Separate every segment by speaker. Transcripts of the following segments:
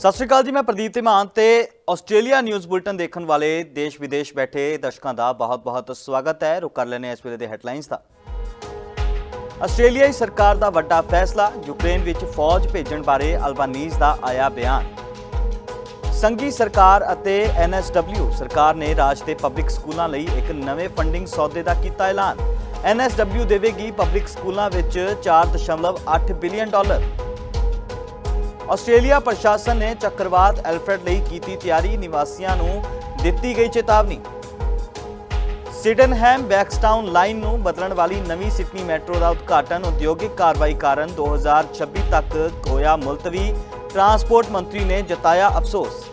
Speaker 1: ਸਤਿ ਸ਼੍ਰੀ ਅਕਾਲ ਜੀ, ਮੈਂ ਪ੍ਰਦੀਪ ਧੀਮਾਨ ਤੇ ਆਸਟ੍ਰੇਲੀਆ ਨਿਊਜ਼ ਬੁਲਟਨ ਦੇਖਣ ਵਾਲੇ ਦੇਸ਼ ਵਿਦੇਸ਼ ਬੈਠੇ ਦਰਸ਼ਕਾਂ ਦਾ ਬਹੁਤ-ਬਹੁਤ ਸਵਾਗਤ ਹੈ। ਰੁਕ ਕਰ ਲੈਨੇ ਇਸ ਵੇਲੇ ਦੇ ਹੈਡਲਾਈਨਸ ਦਾ। ਆਸਟ੍ਰੇਲੀਆਈ ਸਰਕਾਰ ਦਾ ਵੱਡਾ ਫੈਸਲਾ, ਯੂਕਰੇਨ ਵਿੱਚ ਫੌਜ ਭੇਜਣ ਬਾਰੇ ਅਲਬਾਨੀਜ਼ ਦਾ ਆਇਆ ਬਿਆਨ। ਸੰਘੀ ਸਰਕਾਰ ਅਤੇ ਐਨਐਸਡਬਲਿਊ ਸਰਕਾਰ ਨੇ ਰਾਜ ਦੇ ਪਬਲਿਕ ਸਕੂਲਾਂ ਲਈ ਇੱਕ ਨਵੇਂ ਫੰਡਿੰਗ ਸੌਦੇ ਦਾ ਕੀਤਾ ਐਲਾਨ। ਐਨਐਸਡਬਲਿਊ ਦੇਵੇਗੀ ਪਬਲਿਕ ਸਕੂਲਾਂ ਵਿੱਚ 4.8 ਬਿਲੀਅਨ ਡਾਲਰ। ਆਸਟ੍ਰੇਲੀਆ ਪ੍ਰਸ਼ਾਸਨ ਨੇ ਚੱਕਰਵਾਤ ਐਲਫਰਡ ਲਈ ਕੀਤੀ ਤਿਆਰੀ, ਨਿਵਾਸੀਆਂ ਨੂੰ ਦਿੱਤੀ ਗਈ ਚੇਤਾਵਨੀ। ਸਿਡਨਹੈਮ ਬੈਕਸਟਾਊਨ ਲਾਈਨ ਨੂੰ ਬਦਲਣ ਵਾਲੀ ਨਵੀਂ ਸਿਡਨੀ ਮੈਟਰੋ ਦਾ ਉਦਘਾਟਨ, ਉਦਯੋਗਿਕ ਕਾਰਵਾਈ ਕਾਰਨ 2026 ਤੱਕ ਹੋਇਆ ਮੁਲਤਵੀ ਟਰਾਂਸਪੋਰਟ ਮੰਤਰੀ ਨੇ ਜਤਾਇਆ ਅਫਸੋਸ।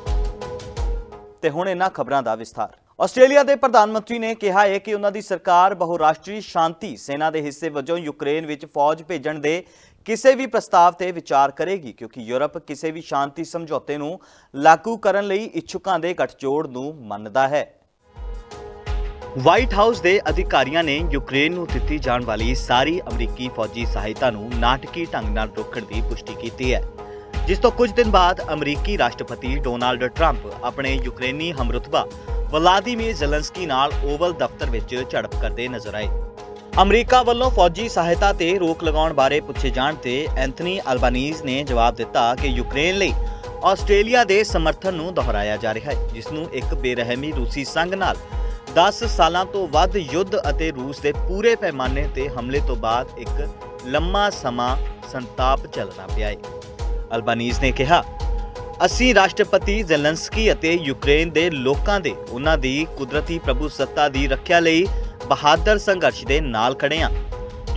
Speaker 1: ਤੇ ਹੁਣ ਇਹਨਾਂ ਖਬਰਾਂ ਦਾ ਵਿਸਥਾਰ। ਆਸਟ੍ਰੇਲੀਆ ਦੇ ਪ੍ਰਧਾਨ ਮੰਤਰੀ ਨੇ ਕਿਹਾ ਹੈ ਕਿ ਉਹਨਾਂ ਦੀ ਸਰਕਾਰ ਬਹੁਰਾਸ਼ਟਰੀ ਸ਼ਾਂਤੀ ਸੈਨਾ ਦੇ ਹਿੱਸੇ ਵਜੋਂ ਯੂਕਰੇਨ ਵਿੱਚ ਫੌਜ ਭੇਜਣ ਦੇ ਕਿਸੇ ਵੀ ਪ੍ਰਸਤਾਵ ਤੇ ਵਿਚਾਰ ਕਰੇਗੀ, ਕਿਉਂਕਿ ਯੂਰਪ ਕਿਸੇ ਵੀ ਸ਼ਾਂਤੀ ਸਮਝੌਤੇ ਨੂੰ ਲਾਗੂ ਕਰਨ ਲਈ ਇੱਛੁਕਾਂ ਦੇ ਗਠਜੋੜ ਨੂੰ ਮੰਨਦਾ ਹੈ। ਵਾਈਟ ਹਾਊਸ ਦੇ ਅਧਿਕਾਰੀਆਂ ਨੇ ਯੂਕਰੇਨ ਨੂੰ ਦਿੱਤੀ ਜਾਣ ਵਾਲੀ ਸਾਰੀ ਅਮਰੀਕੀ ਫੌਜੀ ਸਹਾਇਤਾ ਨੂੰ ਨਾਟਕੀ ਢੰਗ ਨਾਲ ਰੋਕਣ ਦੀ ਪੁਸ਼ਟੀ ਕੀਤੀ ਹੈ। ਜਿਸ ਤੋਂ ਕੁਝ ਦਿਨ ਬਾਅਦ ਅਮਰੀਕੀ ਰਾਸ਼ਟਰਪਤੀ ਡੋਨਾਲਡ ਟਰੰਪ ਆਪਣੇ ਯੂਕਰੇਨੀ ਹਮਰੁਤਬਾ ਵਲਾਦੀਮੀਰ ਜ਼ੈਲੈਂਸਕੀ ਨਾਲ ਓਵਲ ਦਫ਼ਤਰ ਵਿੱਚ ਝੜਪ ਕਰਦੇ ਨਜ਼ਰ ਆਏ। ਅਮਰੀਕਾ ਵੱਲੋਂ ਫੌਜੀ ਸਹਾਇਤਾ ਤੇ ਰੋਕ ਲਗਾਉਣ ਬਾਰੇ ਪੁੱਛੇ ਜਾਣ ਤੇ ਐਂਥਨੀ ਅਲਬਾਨੀਜ਼ ਨੇ ਜਵਾਬ ਦਿੱਤਾ ਕਿ ਯੂਕਰੇਨ ਲਈ ਆਸਟ੍ਰੇਲੀਆ ਦੇ ਸਮਰਥਨ ਨੂੰ ਦੁਹਰਾਇਆ ਜਾ ਰਿਹਾ ਹੈ, ਜਿਸ ਨੂੰ ਇੱਕ ਬੇਰਹਿਮੀ ਰੂਸੀ ਸੰਘ ਨਾਲ 10 ਸਾਲਾਂ ਤੋਂ ਵੱਧ ਯੁੱਧ ਅਤੇ ਰੂਸ ਦੇ ਪੂਰੇ ਪੈਮਾਨੇ ਤੇ ਹਮਲੇ ਤੋਂ ਬਾਅਦ ਇੱਕ ਲੰਮਾ ਸਮਾਂ ਸੰਤਾਪ ਚੱਲਣਾ ਪਿਆ ਹੈ। ਅਲਬਾਨੀਜ਼ ਨੇ ਕਿਹਾ, ਅਸੀਂ ਰਾਸ਼ਟਰਪਤੀ ਜ਼ੈਲੈਂਸਕੀ ਅਤੇ ਯੂਕਰੇਨ ਦੇ ਲੋਕਾਂ ਦੇ, ਉਹਨਾਂ ਦੀ ਕੁਦਰਤੀ ਪ੍ਰਭੂਸੱਤਾ ਦੀ ਰੱਖਿਆ ਲਈ ਬਹਾਦਰ ਸੰਘਰਸ਼ ਦੇ ਨਾਲ ਖੜੇ ਹਾਂ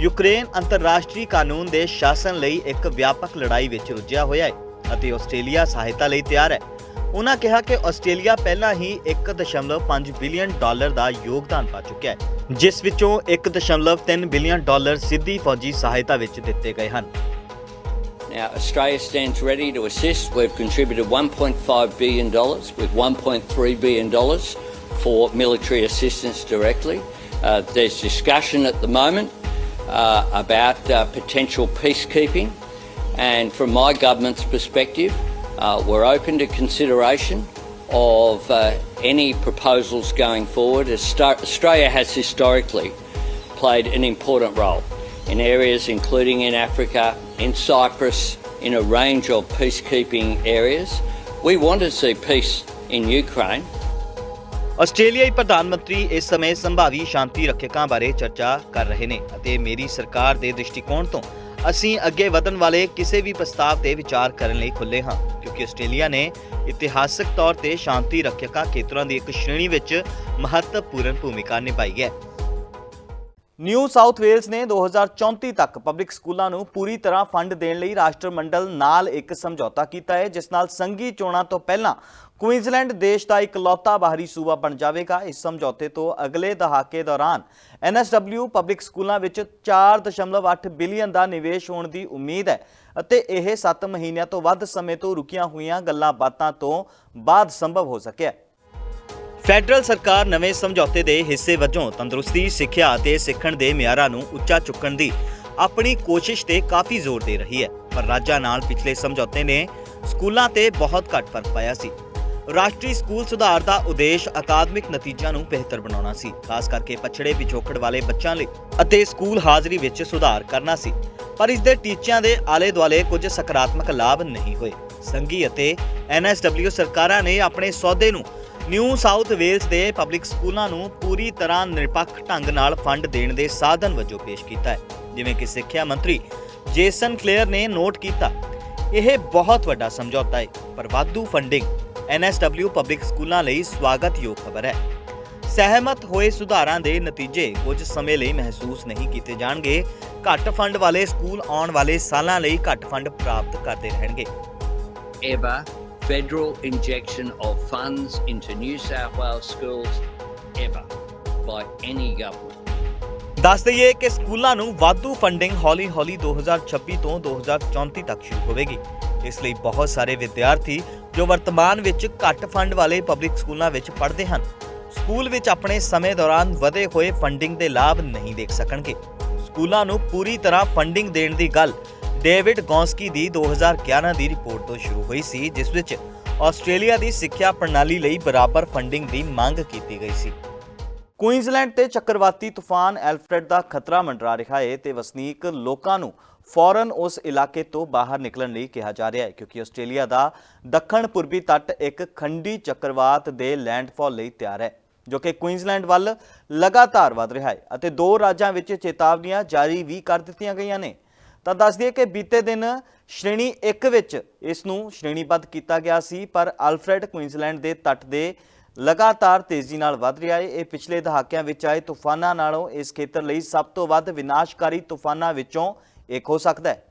Speaker 1: ਯੂਕਰੇਨ ਅੰਤਰਰਾਸ਼ਟਰੀ ਕਾਨੂੰਨ ਦੇ ਸ਼ਾਸਨ ਲਈ ਇੱਕ ਵਿਆਪਕ ਲੜਾਈ ਵਿੱਚ ਰੁੱਝਿਆ ਹੋਇਆ ਹੈ ਅਤੇ ਆਸਟ੍ਰੇਲੀਆ ਸਹਾਇਤਾ ਲਈ ਤਿਆਰ ਹੈ ਉਹਨਾਂ ਕਿਹਾ ਕਿ ਆਸਟ੍ਰੇਲੀਆ ਪਹਿਲਾਂ ਹੀ 1.5 ਬਿਲੀਅਨ ਡਾਲਰ ਦਾ ਯੋਗਦਾਨ ਪਾ ਚੁੱਕਿਆ ਹੈ ਜਿਸ ਵਿੱਚੋਂ 1.3 ਬਿਲੀਅਨ ਡਾਲਰ ਸਿੱਧੀ ਫੌਜੀ ਸਹਾਇਤਾ ਵਿੱਚ ਦਿੱਤੇ ਗਏ ਹਨ
Speaker 2: Now, Australia stands ready to assist. We've contributed $1.5 billion with $1.3 billion for military assistance directly. Uh, there's discussion at the moment uh, about uh, potential peacekeeping, and from my government's perspective, uh, we're open to consideration of uh, any proposals going forward. Australia has historically played an important role in areas including in Africa, in Cyprus, in a range of peacekeeping areas. We want to see peace in Ukraine.
Speaker 1: ਆਸਟ੍ਰੇਲੀਆਈ ਪ੍ਰਧਾਨ ਮੰਤਰੀ ਇਸ ਸਮੇਂ ਸੰਭਾਵੀ ਸ਼ਾਂਤੀ ਰੱਖਿਅਕਾਂ ਬਾਰੇ ਚਰਚਾ ਕਰ ਰਹੇ ਨੇ ਅਤੇ ਮੇਰੀ ਸਰਕਾਰ ਦੇ ਦ੍ਰਿਸ਼ਟੀਕੋਣ ਤੋਂ ਅਸੀਂ ਅੱਗੇ ਵਧਣ ਵਾਲੇ ਕਿਸੇ ਵੀ ਪ੍ਰਸਤਾਵ ਤੇ ਵਿਚਾਰ ਕਰਨ ਲਈ ਖੁੱਲੇ ਹਾਂ, ਕਿਉਂਕਿ ਆਸਟ੍ਰੇਲੀਆ ਨੇ ਇਤਿਹਾਸਕ ਤੌਰ ਤੇ ਸ਼ਾਂਤੀ ਰੱਖਿਅਕਾਂ ਖੇਤਰਾਂ ਦੀ ਇੱਕ ਸ਼੍ਰੇਣੀ ਵਿੱਚ ਮਹੱਤਵਪੂਰਨ ਭੂਮਿਕਾ ਨਿਭਾਈ ਹੈ। ਨਿਊ ਸਾਊਥ ਵੇਲਸ ਨੇ 2034 ਤੱਕ ਪਬਲਿਕ ਸਕੂਲਾਂ ਨੂੰ ਪੂਰੀ ਤਰ੍ਹਾਂ ਫੰਡ ਦੇਣ ਲਈ ਰਾਸ਼ਟਰ ਮੰਡਲ ਨਾਲ ਇੱਕ ਸਮਝੌਤਾ ਕੀਤਾ ਹੈ, ਜਿਸ ਨਾਲ ਸੰਘੀ ਚੋਣਾਂ ਤੋਂ ਪਹਿਲਾਂ ਕੁਈਨਜ਼ਲੈਂਡ ਦੇਸ਼ ਦਾ ਇਕਲੌਤਾ ਬਾਹਰੀ ਸੂਬਾ ਬਣ ਜਾਵੇਗਾ। ਇਸ ਸਮਝੌਤੇ ਤੋਂ ਅਗਲੇ ਦਹਾਕੇ ਦੌਰਾਨ ਐਨਐਸਡਬਲਿਊ ਪਬਲਿਕ ਸਕੂਲਾਂ ਵਿੱਚ 4.8 ਬਿਲੀਅਨ ਦਾ ਨਿਵੇਸ਼ ਹੋਣ ਦੀ ਉਮੀਦ ਹੈ ਅਤੇ ਇਹ 7 ਮਹੀਨਿਆਂ ਤੋਂ ਵੱਧ ਸਮੇਂ ਤੋਂ ਰੁਕੀਆਂ ਹੋਈਆਂ ਗੱਲਾਂ ਬਾਤਾਂ ਤੋਂ ਬਾਅਦ ਸੰਭਵ ਹੋ ਸਕਿਆ ਫੈਡਰਲ ਸਰਕਾਰ ਨਵੇਂ ਸਮਝੌਤੇ ਦੇ ਹਿੱਸੇ ਵਜੋਂ ਤੰਦਰੁਸਤੀ, ਸਿੱਖਿਆ ਅਤੇ ਸਿੱਖਣ ਦੇ ਮਿਆਰਾਂ ਨੂੰ ਉੱਚਾ ਚੁੱਕਣ ਦੀ ਆਪਣੀ ਕੋਸ਼ਿਸ਼ ਤੇ ਕਾਫੀ ਜ਼ੋਰ ਦੇ ਰਹੀ ਹੈ। ਪਰ ਰਾਜਾਂ ਨਾਲ ਪਿਛਲੇ ਸਮਝੌਤੇ ਨੇ ਸਕੂਲਾਂ ਤੇ ਬਹੁਤ ਘੱਟ ਫ਼ਰਕ ਪਾਇਆ ਸੀ। ਰਾਸ਼ਟਰੀ ਸਕੂਲ ਸੁਧਾਰ ਦਾ ਉਦੇਸ਼ ਅਕਾਦਮਿਕ ਨਤੀਜਿਆਂ ਨੂੰ ਬਿਹਤਰ ਬਣਾਉਣਾ ਸੀ। ਖਾਸ ਕਰਕੇ ਪਛੜੇ ਪਿਛੋਕੜ ਵਾਲੇ ਬੱਚਿਆਂ ਲਈ ਅਤੇ ਸਕੂਲ ਹਾਜ਼ਰੀ ਵਿੱਚ ਸੁਧਾਰ ਕਰਨਾ ਸੀ। ਪਰ ਇਸ ਦੇ ਟੀਚਿਆਂ ਦੇ ਆਲੇ-ਦੁਆਲੇ ਕੁਝ ਸਕਾਰਾਤਮਕ ਲਾਭ ਨਹੀਂ ਹੋਏ। ਸੰਘੀ ਅਤੇ ਐਨਐਸਡਬਲਿਊ ਸਰਕਾਰਾਂ ਨੇ ਆਪਣੇ ਸੌਦੇ ਨੂੰ ਨਿਊ ਸਾਊਥ ਵੇਲਸ ਦੇ ਪਬਲਿਕ ਸਕੂਲਾਂ ਨੂੰ ਪੂਰੀ ਤਰ੍ਹਾਂ ਨਿਰਪੱਖ ਢੰਗ ਨਾਲ ਫੰਡ ਦੇਣ ਦੇ ਸਾਧਨ ਵਜੋਂ ਪੇਸ਼ ਕੀਤਾ ਹੈ। ਜਿਵੇਂ ਕਿ ਸਿੱਖਿਆ ਮੰਤਰੀ ਜੇਸਨ ਕਲੇਅਰ ਨੇ ਨੋਟ ਕੀਤਾ, ਇਹ ਬਹੁਤ ਵੱਡਾ ਸਮਝੌਤਾ ਹੈ, ਪਰ ਵਾਧੂ ਫੰਡਿੰਗ ਐਨਐਸਡਬਲਿਊ ਪਬਲਿਕ ਸਕੂਲਾਂ ਲਈ ਸਵਾਗਤਯੋਗ ਖਬਰ ਹੈ। ਸਹਿਮਤ ਹੋਏ ਸੁਧਾਰਾਂ ਦੇ ਨਤੀਜੇ ਕੁਝ ਸਮੇਂ ਲਈ ਮਹਿਸੂਸ ਨਹੀਂ ਕੀਤੇ ਜਾਣਗੇ। ਘੱਟ ਫੰਡ ਵਾਲੇ ਸਕੂਲ ਆਉਣ ਵਾਲੇ ਸਾਲਾਂ ਲਈ ਘੱਟ ਫੰਡ ਪ੍ਰਾਪਤ ਕਰਦੇ ਰਹਿਣਗੇ।
Speaker 2: Ever federal injection of funds into New South Wales schools, ever, by any government.
Speaker 1: ਦੱਸ ਦਈਏ ਕਿ ਸਕੂਲਾਂ ਨੂੰ ਵਾਧੂ ਫੰਡਿੰਗ ਹੌਲੀ-ਹੌਲੀ 2026 ਤੋਂ 2034 ਤੱਕ ਸ਼ੁਰੂ ਹੋਵੇਗੀ ਇਸ ਲਈ ਬਹੁਤ ਸਾਰੇ ਵਿਦਿਆਰਥੀ ਜੋ ਵਰਤਮਾਨ ਵਿੱਚ ਘੱਟ ਫੰਡ ਵਾਲੇ ਪਬਲਿਕ ਸਕੂਲਾਂ ਵਿੱਚ ਪੜ੍ਹਦੇ ਹਨ ਸਕੂਲ ਵਿੱਚ ਆਪਣੇ ਸਮੇਂ ਦੌਰਾਨ ਵਧੇ ਹੋਏ ਫੰਡਿੰਗ ਦੇ ਲਾਭ ਨਹੀਂ ਦੇਖ ਸਕਣਗੇ ਸਕੂਲਾਂ ਨੂੰ ਪੂਰੀ ਤਰ੍ਹਾਂ ਫੰਡਿੰਗ ਦੇਣ ਦੀ ਗੱਲ ਡੇਵਿਡ ਗੌਂਸਕੀ ਦੀ 2011 ਦੀ ਰਿਪੋਰਟ ਤੋਂ ਸ਼ੁਰੂ ਹੋਈ ਸੀ, ਜਿਸ ਵਿੱਚ ਆਸਟ੍ਰੇਲੀਆ ਦੀ ਸਿੱਖਿਆ ਪ੍ਰਣਾਲੀ ਲਈ ਬਰਾਬਰ ਫੰਡਿੰਗ ਦੀ ਮੰਗ ਕੀਤੀ ਗਈ ਸੀ। ਕੁਈਨਜ਼ਲੈਂਡ ਤੇ ਚੱਕਰਵਾਤੀ ਤੂਫਾਨ ਐਲਫਰੈਡ ਦਾ ਖਤਰਾ ਮੰਡਰਾ ਰਿਹਾ ਹੈ ਤੇ ਵਸਨੀਕ ਲੋਕਾਂ ਨੂੰ ਫੌਰਨ ਉਸ ਇਲਾਕੇ ਤੋਂ ਬਾਹਰ ਨਿਕਲਣ ਲਈ ਕਿਹਾ ਜਾ ਰਿਹਾ ਹੈ ਕਿਉਂਕਿ ਆਸਟ੍ਰੇਲੀਆ ਦਾ ਦੱਖਣ ਪੂਰਬੀ ਤੱਟ ਇੱਕ ਖੰਡੀ ਚੱਕਰਵਾਤ ਦੇ ਲੈਂਡਫਾਲ ਲਈ ਤਿਆਰ ਹੈ ਜੋ ਕਿ ਕੁਈਨਜ਼ਲੈਂਡ ਵੱਲ ਲਗਾਤਾਰ ਵਧ ਰਿਹਾ ਹੈ ਅਤੇ ਦੋ ਰਾਜਾਂ ਵਿੱਚ ਚੇਤਾਵਨੀਆਂ ਜਾਰੀ ਵੀ ਕਰ ਦਿੱਤੀਆਂ ਗਈਆਂ ਨੇ। ਤਾਂ ਦੱਸ ਦਈਏ ਕਿ ਬੀਤੇ ਦਿਨ ਸ਼੍ਰੇਣੀ 1 ਵਿੱਚ ਇਸ ਨੂੰ ਸ਼੍ਰੇਣੀਬੱਧ ਕੀਤਾ ਗਿਆ ਸੀ, ਪਰ ਅਲਫਰੈਡ ਕੁਈਨਜ਼ਲੈਂਡ ਦੇ ਤੱਟ ਦੇ ਲਗਾਤਾਰ ਤੇਜ਼ੀ ਨਾਲ ਵਧ ਰਿਹਾ ਹੈ। ਇਹ ਪਿਛਲੇ ਦਹਾਕਿਆਂ ਵਿੱਚ ਆਏ ਤੂਫਾਨਾਂ ਨਾਲੋਂ ਇਸ ਖੇਤਰ ਲਈ ਸਭ ਤੋਂ ਵੱਧ ਵਿਨਾਸ਼ਕਾਰੀ ਤੂਫਾਨਾਂ ਵਿੱਚੋਂ ਇੱਕ ਹੋ ਸਕਦਾ ਹੈ।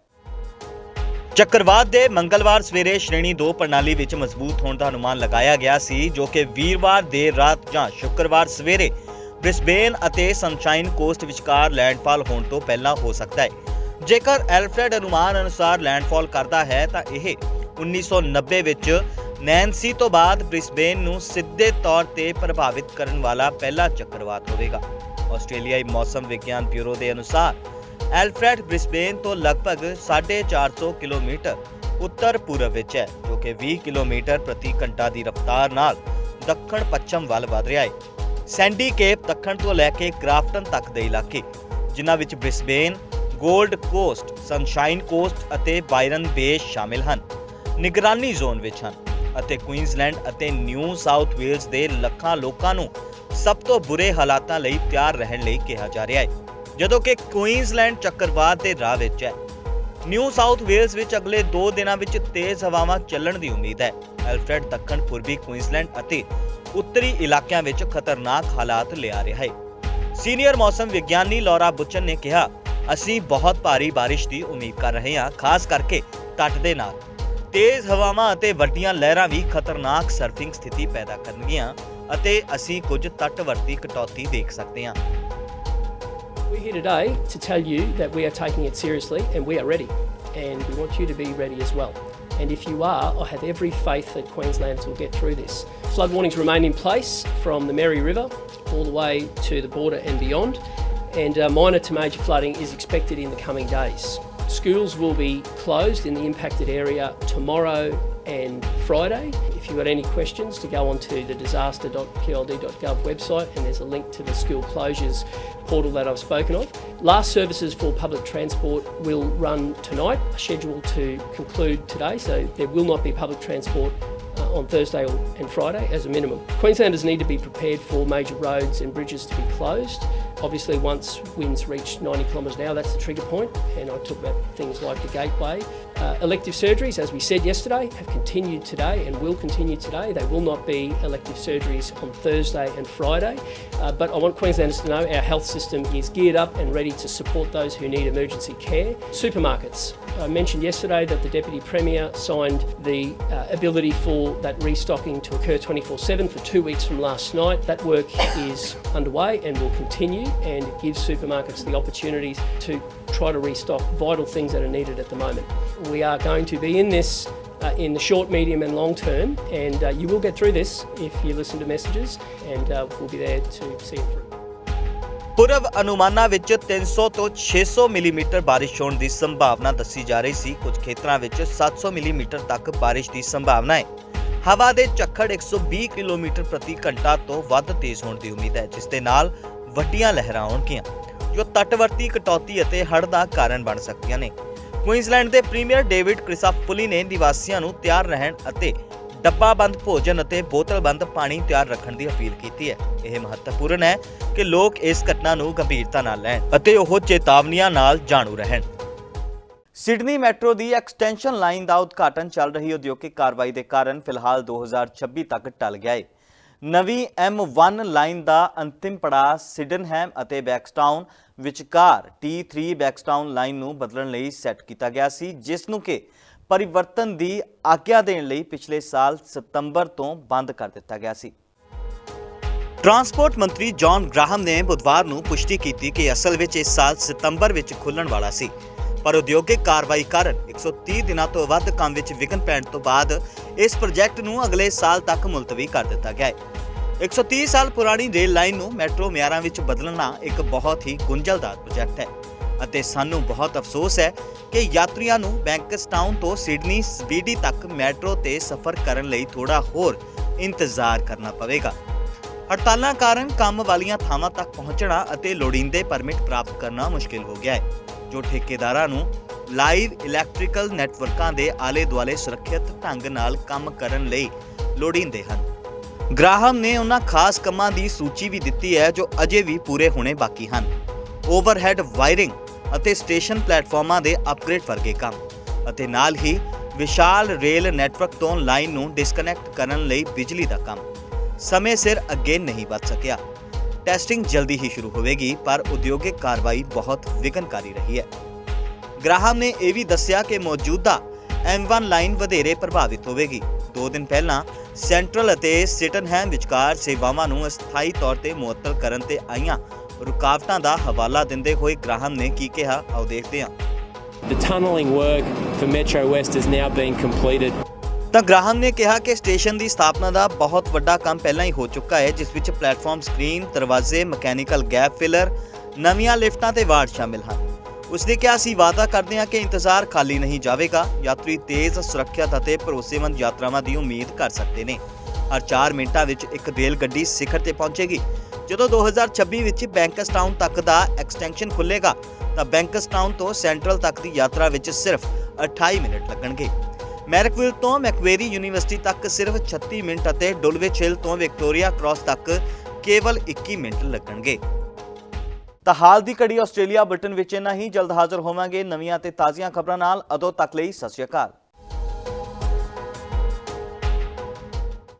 Speaker 1: ਚੱਕਰਵਾਤ ਦੇ ਮੰਗਲਵਾਰ ਸਵੇਰੇ ਸ਼੍ਰੇਣੀ 2 ਪ੍ਰਣਾਲੀ ਵਿੱਚ ਮਜ਼ਬੂਤ ਹੋਣ ਦਾ ਅਨੁਮਾਨ ਲਗਾਇਆ ਗਿਆ ਸੀ, ਜੋ ਕਿ ਵੀਰਵਾਰ ਦੇਰ ਰਾਤ ਜਾਂ ਸ਼ੁੱਕਰਵਾਰ ਸਵੇਰੇ ਬ੍ਰਿਸਬੇਨ ਅਤੇ ਸਨਸ਼ਾਈਨ ਕੋਸਟ ਵਿਚਕਾਰ ਲੈਂਡਫਾਲ ਹੋਣ ਤੋਂ ਪਹਿਲਾਂ ਹੋ ਸਕਦਾ ਹੈ। ਜੇਕਰ ਐਲਫਰੈਡ ਅਨੁਮਾਨ ਅਨੁਸਾਰ ਲੈਂਡਫਾਲ ਕਰਦਾ ਹੈ, ਤਾਂ ਇਹ 1990 ਵਿੱਚ ਨੈਂਸੀ ਤੋਂ ਬਾਅਦ ਬ੍ਰਿਸਬੇਨ ਨੂੰ ਸਿੱਧੇ ਤੌਰ ਤੇ ਪ੍ਰਭਾਵਿਤ ਕਰਨ ਵਾਲਾ ਪਹਿਲਾ ਚੱਕਰਵਾਤ ਹੋਵੇਗਾ। ਆਸਟ੍ਰੇਲੀਆਈ ਮੌਸਮ ਵਿਗਿਆਨ ਬਿਊਰੋ ਦੇ ਅਨੁਸਾਰ ਐਲਫਰੈਡ ਬ੍ਰਿਸਬੇਨ ਤੋਂ ਲਗਭਗ 450 ਕਿਲੋਮੀਟਰ ਉੱਤਰ ਪੂਰਬ ਵਿੱਚ ਹੈ, ਜੋ ਕਿ 20 ਕਿਲੋਮੀਟਰ ਪ੍ਰਤੀ ਘੰਟਾ ਦੀ ਰਫ਼ਤਾਰ ਨਾਲ ਦੱਖਣ ਪੱਛਮ ਵੱਲ ਵਧ ਰਿਹਾ ਹੈ। ਸੈਂਡੀ ਕੇਪ ਦੱਖਣ ਤੋਂ ਲੈ ਕੇ ਕ੍ਰਾਫਟਨ ਤੱਕ ਦੇ ਇਲਾਕੇ, ਜਿਨ੍ਹਾਂ ਵਿੱਚ Brisbane Gold Coast, Sunshine Coast ਅਤੇ ਬਾਇਰਨ ਬੇ ਸ਼ਾਮਿਲ ਹਨ। ਨਿਗਰਾਨੀ ਜ਼ੋਨ ਵਿੱਚ ਹਨ ਅਤੇ ਕੁਈਨਜ਼ਲੈਂਡ ਅਤੇ ਨਿਊ ਸਾਊਥ ਵੇਲਜ਼ ਦੇ ਲੱਖਾਂ ਲੋਕਾਂ ਨੂੰ ਸਭ ਤੋਂ ਬੁਰੇ ਹਾਲਾਤਾਂ ਲਈ ਤਿਆਰ ਰਹਿਣ ਲਈ ਕਿਹਾ ਜਾ ਰਿਹਾ ਹੈ। ਜਦੋਂ ਕਿ ਕੁਈਨਜ਼ਲੈਂਡ ਚੱਕਰਵਾਤ ਦੇ ਰਾਹ ਵਿੱਚ ਹੈ। ਨਿਊ ਸਾਊਥ ਵੇਲਜ਼ ਵਿੱਚ ਅਗਲੇ 2 ਦਿਨਾਂ ਵਿੱਚ ਤੇਜ਼ ਹਵਾਵਾਂ ਚੱਲਣ ਦੀ ਉਮੀਦ ਹੈ। ਐਲਫਰੈਡ ਦੱਖਣ ਪੂਰਬੀ ਕੁਈਨਜ਼ਲੈਂਡ ਅਤੇ ਉੱਤਰੀ ਇਲਾਕਿਆਂ ਵਿੱਚ ਖਤਰਨਾਕ ਹਾਲਾਤ ਲਿਆ ਰਿਹਾ ਹੈ। ਸੀਨੀਅਰ ਮੌਸਮ ਵਿਗਿਆਨੀ ਲੌਰਾ ਬੁਚਨ ਨੇ ਕਿਹਾ ਅਸੀਂ ਬਹੁਤ ਭਾਰੀ ਬਾਰਿਸ਼ ਦੀ ਉਮੀਦ ਕਰ ਰਹੇ ਹਾਂ ਖਾਸ ਕਰਕੇ ਤੱਟ ਦੇ ਨਾਲ ਤੇਜ਼ ਹਵਾਵਾਂ ਅਤੇ ਵੱਡੀਆਂ ਲਹਿਰਾਂ ਵੀ ਖਤਰਨਾਕ ਸਰਫਿੰਗ ਸਥਿਤੀ ਪੈਦਾ ਕਰਨਗੀਆਂ ਅਤੇ ਅਸੀਂ ਕੁਝ ਤੱਟਵਰਤੀ ਕਟੌਤੀ ਦੇਖ ਸਕਦੇ ਹਾਂ
Speaker 3: We're here today to tell you that we are taking it seriously and we are ready. And we want you to be ready as well. And if you are, I have every faith that Queenslanders will get through this. Flood warnings remain in place from the Mary River all the way to the border and beyond. And uh, minor to major flooding is expected in the coming days. Schools will be closed in the impacted area tomorrow and Friday. If you've got any questions, to go onto the disaster.qld.gov website and there's a link to the school closures portal that I've spoken of. Last services for public transport will run tonight, scheduled to conclude today, so there will not be public transport Uh, on Thursday and Friday as a minimum. Queenslanders need to be prepared for major roads and bridges to be closed. Obviously, once winds reach 90 kilometres an hour, that's the trigger point, and I talk about things like the gateway. Uh, elective surgeries, as we said yesterday, have continued today and will continue today. They will not be elective surgeries on Thursday and Friday, uh, but I want Queenslanders to know our health system is geared up and ready to support those who need emergency care. Supermarkets. I mentioned yesterday that the Deputy Premier signed the uh, ability for that restocking to occur 24 7 for two weeks from last night. That work is underway and will continue, and it gives supermarkets the opportunities to try to restock vital things that are needed at the moment. We are going to be in this uh, in the short, medium, and long term, and uh, you will get through this if you listen to messages, and uh, we'll be there to see it through.
Speaker 1: ਪੂਰਵ ਅਨੁਮਾਨਾਂ ਵਿੱਚ 300 ਤੋਂ 600 millimetre ਬਾਰਿਸ਼ ਹੋਣ ਦੀ ਸੰਭਾਵਨਾ ਦੱਸੀ ਜਾ ਰਹੀ ਸੀ ਕੁਝ ਖੇਤਰਾਂ ਵਿੱਚ 700 ਮਿਲੀਮੀਟਰ ਤੱਕ ਬਾਰਿਸ਼ ਦੀ ਸੰਭਾਵਨਾ ਹੈ ਹਵਾ ਦੇ ਝੱਖੜ 120 ਕਿਲੋਮੀਟਰ ਪ੍ਰਤੀ ਘੰਟਾ ਤੋਂ ਵੱਧ ਤੇਜ਼ ਹੋਣ ਦੀ ਉਮੀਦ ਹੈ ਜਿਸ ਦੇ ਨਾਲ ਵੱਡੀਆਂ ਲਹਿਰਾਂ ਆਉਣਗੀਆਂ ਜੋ ਤਟਵਰਤੀ ਕਟੌਤੀ ਅਤੇ ਹੜ੍ਹ ਦਾ ਕਾਰਨ ਬਣ ਸਕਦੀਆਂ ਨੇ। ਕੁਈਨਜ਼ਲੈਂਡ ਦੇ ਪ੍ਰੀਮੀਅਰ ਡੇਵਿਡ ਕ੍ਰਿਸਾਪੁਲੀ ਨੇ ਨਿਵਾਸੀਆਂ ਨੂੰ ਤਿਆਰ ਰਹਿਣ ਅਤੇ ਡੱਬਾਬੰਦ ਭੋਜਨ ਅਤੇ ਬੋਤਲਬੰਦ ਪਾਣੀ ਤਿਆਰ ਰੱਖਣ ਦੀ ਅਪੀਲ ਕੀਤੀ ਹੈ। ਇਹ ਮਹੱਤਵਪੂਰਨ ਹੈ ਕਿ ਲੋਕ ਇਸ ਘਟਨਾ ਨੂੰ ਗੰਭੀਰਤਾ ਨਾਲ ਲੈਣ ਅਤੇ ਉਹ ਚੇਤਾਵਨੀਆਂ ਨਾਲ ਜਾਣੂ ਰਹਿਣ। ਸਿਡਨੀ ਮੈਟਰੋ ਦੀ ਐਕਸਟੈਂਸ਼ਨ ਲਾਈਨ ਦਾ ਉਦਘਾਟਨ ਚੱਲ ਰਹੀ ਉਦਯੋਗਿਕ ਕਾਰਵਾਈ ਦੇ ਕਾਰਨ ਫਿਲਹਾਲ 2026 ਤੱਕ ਟਲ ਗਿਆ ਹੈ ਨਵੀਂ M1 ਲਾਈਨ ਦਾ ਅੰਤਿਮ ਪੜਾਅ ਸਿਡਨਹੈਮ ਅਤੇ ਬੈਕਸਟਾਊਨ ਵਿਚਕਾਰ T3 ਬੈਕਸਟਾਊਨ ਲਾਈਨ ਨੂੰ ਬਦਲਣ ਲਈ ਸੈੱਟ ਕੀਤਾ ਗਿਆ ਸੀ, ਜਿਸ ਨੂੰ ਕਿ ਪਰਿਵਰਤਨ ਦੀ ਆਗਿਆ ਦੇਣ ਲਈ ਪਿਛਲੇ ਸਾਲ ਸਤੰਬਰ ਤੋਂ ਬੰਦ ਕਰ ਦਿੱਤਾ ਗਿਆ ਸੀ। ਟਰਾਂਸਪੋਰਟ ਮੰਤਰੀ ਜੌਨ ਗ੍ਰਾਹਮ ਨੇ ਬੁੱਧਵਾਰ ਨੂੰ ਪੁਸ਼ਟੀ ਕੀਤੀ ਕਿ ਅਸਲ ਵਿੱਚ ਇਸ ਸਾਲ ਸਤੰਬਰ ਵਿੱਚ ਖੁੱਲਣ ਵਾਲਾ ਸੀ। ਪਰ ਉਦਯੋਗਿਕ ਕਾਰਵਾਈ ਕਾਰਨ 130 ਦਿਨਾਂ ਤੋਂ ਵੱਧ ਕੰਮ ਵਿੱਚ ਵਿਘਨ ਪੈਣ ਤੋਂ ਬਾਅਦ ਇਸ ਪ੍ਰੋਜੈਕਟ ਨੂੰ ਅਗਲੇ ਸਾਲ ਤੱਕ ਮੁਲਤਵੀ ਕਰ ਦਿੱਤਾ ਗਿਆ ਹੈ। 130 ਸਾਲ ਪੁਰਾਣੀ ਰੇਲ ਲਾਈਨ ਨੂੰ ਮੈਟਰੋ ਮਿਆਰਾਂ ਵਿੱਚ ਬਦਲਣਾ ਇੱਕ ਬਹੁਤ ਹੀ ਗੁੰਝਲਦਾਰ ਪ੍ਰੋਜੈਕਟ ਹੈ ਅਤੇ ਸਾਨੂੰ ਬਹੁਤ ਅਫਸੋਸ ਹੈ ਕਿ ਯਾਤਰੀਆਂ ਨੂੰ ਬੈਂਕਸਟਾਊਨ ਤੋਂ ਸਿਡਨੀ ਸਬੀਡੀ ਤੱਕ ਮੈਟਰੋ ਤੇ ਸਫ਼ਰ ਕਰਨ ਲਈ ਥੋੜਾ ਹੋਰ ਇੰਤਜ਼ਾਰ ਕਰਨਾ ਪਵੇਗਾ। ਹੜਤਾਲਾਂ ਕਾਰਨ ਕੰਮ ਵਾਲੀਆਂ ਥਾਵਾਂ ਤੱਕ ਪਹੁੰਚਣਾ ਅਤੇ ਲੋੜੀਂਦੇ ਪਰਮਿਟ ਪ੍ਰਾਪਤ ਕਰਨਾ ਮੁਸ਼ਕਿਲ ਹੋ ਗਿਆ ਹੈ। ਜੋ ਠੇਕੇਦਾਰਾਂ ਨੂੰ ਲਾਈਵ ਇਲੈਕਟ੍ਰੀਕਲ ਨੈਟਵਰਕਾਂ ਦੇ ਆਲੇ-ਦੁਆਲੇ ਸੁਰੱਖਿਅਤ ਢੰਗ ਨਾਲ ਕੰਮ ਕਰਨ ਲਈ ਲੋੜੀਂਦੇ ਹਨ। ਗ੍ਰਾਹਮ ਨੇ ਉਹਨਾਂ ਖਾਸ ਕੰਮਾਂ ਦੀ ਸੂਚੀ ਵੀ ਦਿੱਤੀ ਹੈ ਜੋ ਅਜੇ ਵੀ ਪੂਰੇ ਹੋਣੇ ਬਾਕੀ ਹਨ। ਓਵਰਹੈੱਡ ਵਾਇਰਿੰਗ ਅਤੇ ਸਟੇਸ਼ਨ ਪਲੇਟਫਾਰਮਾਂ ਦੇ ਅਪਗ੍ਰੇਡ ਵਰਗੇ ਕੰਮ ਅਤੇ ਨਾਲ ਹੀ ਵਿਸ਼ਾਲ ਰੇਲ ਨੈਟਵਰਕ ਤੋਂ ਲਾਈਨ ਨੂੰ ਡਿਸਕਨੈਕਟ ਕਰਨ ਲਈ ਬਿਜਲੀ ਦਾ ਕੰਮ। ਸਮੇਂ ਸਿਰ ਅੱਗੇ ਨਹੀਂ ਵਧ ਸਕਿਆ। ਟੈਸਟਿੰਗ ਜਲਦੀ ਹੀ ਸ਼ੁਰੂ ਹੋਵੇਗੀ, ਪਰ ਉਦਯੋਗਿਕ ਕਾਰਵਾਈ ਬਹੁਤ ਵਿਘਨਕਾਰੀ ਰਹੀ ਹੈ। ਗ੍ਰਾਹਮ ਨੇ ਇਹ ਵੀ ਦੱਸਿਆ ਕਿ ਮੌਜੂਦਾ M1 ਲਾਈਨ ਵਧੇਰੇ ਪ੍ਰਭਾਵਿਤ ਹੋਵੇਗੀ। ਦੋ ਦਿਨ ਪਹਿਲਾਂ ਸੈਂਟਰਲ ਅਤੇ ਸਿਟਨਹੈਮ ਵਿਚਕਾਰ ਸੇਵਾਵਾਂ ਨੂੰ ਅਸਥਾਈ ਤੌਰ ਤੇ ਮੁਅੱਤਲ ਕਰਨ ਤੇ ਆਈਆਂ ਰੁਕਾਵਟਾਂ ਦਾ ਹਵਾਲਾ ਦਿੰਦੇ ਹੋਏ ਗ੍ਰਾਹਮ ਨੇ ਕੀ ਕਿਹਾ, ਆਓ ਦੇਖਦੇ ਹਾਂ।
Speaker 4: The tunnelling work for Metro West has now been completed.
Speaker 1: ਤਾਂ ਗ੍ਰਾਹਮ ਨੇ ਕਿਹਾ ਕਿ ਸਟੇਸ਼ਨ ਦੀ ਸਥਾਪਨਾ ਦਾ ਬਹੁਤ ਵੱਡਾ ਕੰਮ ਪਹਿਲਾਂ ਹੀ ਹੋ ਚੁੱਕਾ ਹੈ ਜਿਸ ਵਿੱਚ ਪਲੇਟਫਾਰਮ ਸਕਰੀਨ, ਦਰਵਾਜ਼ੇ, ਮਕੈਨੀਕਲ ਗੈਪ ਫਿਲਰ, ਨਵੀਆਂ ਲਿਫਟਾਂ ਤੇ ਵਾਰਡ ਸ਼ਾਮਿਲ ਹਨ। ਉਸਨੇ ਕਿਹਾ ਅਸੀਂ ਵਾਅਦਾ ਕਰਦੇ ਹਾਂ ਕਿ ਇੰਤਜ਼ਾਰ ਖਾਲੀ ਨਹੀਂ ਜਾਵੇਗਾ। ਯਾਤਰੀ ਤੇਜ਼ ਸੁਰੱਖਿਅਤ ਅਤੇ ਭਰੋਸੇਮੰਦ ਯਾਤਰਾਵਾਂ ਦੀ ਉਮੀਦ ਕਰ ਸਕਦੇ ਨੇ। ਹਰ 4 ਮਿੰਟਾਂ ਵਿੱਚ ਇੱਕ ਰੇਲ ਗੱਡੀ ਸਿਖਰ ਤੇ ਪਹੁੰਚੇਗੀ। ਜਦੋਂ 2026 ਵਿੱਚ ਬੈਂਕਸਟਾਊਨ ਤੱਕ ਦਾ ਐਕਸਟੈਂਸ਼ਨ ਖੁੱਲੇਗਾ ਤਾਂ ਬੈਂਕਸਟਾਊਨ ਤੋਂ ਸੈਂਟਰਲ ਤੱਕ ਦੀ ਯਾਤਰਾ ਵਿੱਚ ਸਿਰਫ 28 ਮਿੰਟ ਲੱਗਣਗੇ। ਮੈਰਕਵਿਲ ਤੋਂ ਮੈਕਵੇਰੀ ਯੂਨੀਵਰਸਿਟੀ ਤੱਕ ਸਿਰਫ 36 ਮਿੰਟ ਅਤੇ ਡੁਲਵਿਚ ਹਿਲ ਤੋਂ ਵਿਕਟੋਰੀਆ ਕ੍ਰਾਸ ਤੱਕ ਕੇਵਲ 21 ਮਿੰਟ ਲੱਗਣਗੇ। ਤਾਂ ਹਾਲ ਦੀ ਘੜੀ ਆਸਟ੍ਰੇਲੀਆ ਬ੍ਰਿਟਨ ਵਿੱਚ ਇੰਨਾ ਹੀ। ਜਲਦ ਹਾਜ਼ਰ ਹੋਵਾਂਗੇ ਨਵੀਆਂ ਤੇ ਤਾਜ਼ੀਆਂ ਖਬਰਾਂ ਨਾਲ। ਅਦੋਂ ਤੱਕ ਲਈ ਸਤਿ ਸ਼੍ਰੀ ਅਕਾਲ।